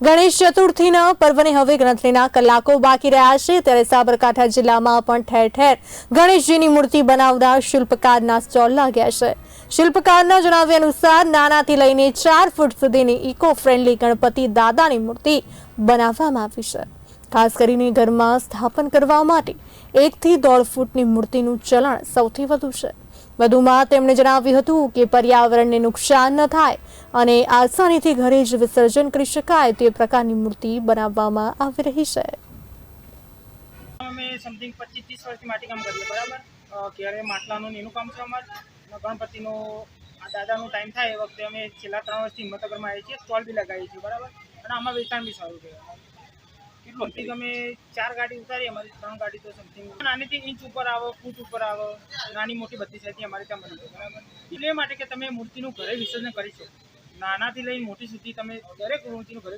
ગણેશ ચતુર્થીના પર્વને હવે ગણતરીના કલાકો બાકી રહ્યા છે. ત્યારે સાબરકાંઠા જિલ્લામાં પણ ઠેર ઠેર ગણેશજીની મૂર્તિ બનાવનાર શિલ્પકારના સ્ટોલ લાગ્યા છે. શિલ્પકારના જણાવ્યા અનુસાર, નાનાથી લઈને ચાર ફૂટ સુધીની ઇકો ફ્રેન્ડલી ગણપતિ દાદાની મૂર્તિ બનાવવામાં આવી છે. ખાસ કરીને ઘરમાં સ્થાપન કરવા માટે એકથી દોઢ ફૂટની મૂર્તિનું ચલણ સૌથી વધુ છે. વધુમાં તેમણે જણાવ્યું હતું કે પર્યાવરણને નુકસાન ન થાય અને આસાનીથી ઘરે જ વિસર્જન કરી શકાય તે પ્રકારની મૂર્તિ બનાવવામાં આવી રહી છે. અમે સમથિંગ પચીસ ત્રીસ વર્ષથી માટીકામ કરીએ, બરાબર? ક્યારે માટલાનું એનું કામ છે અમારે? ગણપતિનો આ દાદાનો ટાઈમ થાય એ વખતે અમે છેલ્લા ત્રણ વર્ષથી હિંમતનગરમાં આવીએ છીએ, સ્ટોલ બી લગાવીએ છીએ, બરાબર? અને આમાં વેચાણ બી સારું છે. સમથિંગ અમે ચાર ગાડી ઉતારી અમારી ત્રણ ગાડી તો સમથિંગ નાનીથી ઇંચ ઉપર આવો ફૂટ ઉપર આવો નાની મોટી બધી સાઈઝની અમારે ત્યાં બની બરાબર? એટલે એ માટે કે તમે મૂર્તિનું ઘરે વિસર્જન કરી શકો. નાનાથી લઈ મોટી સુધી તમે દરેક મૂર્તિનું ઘરે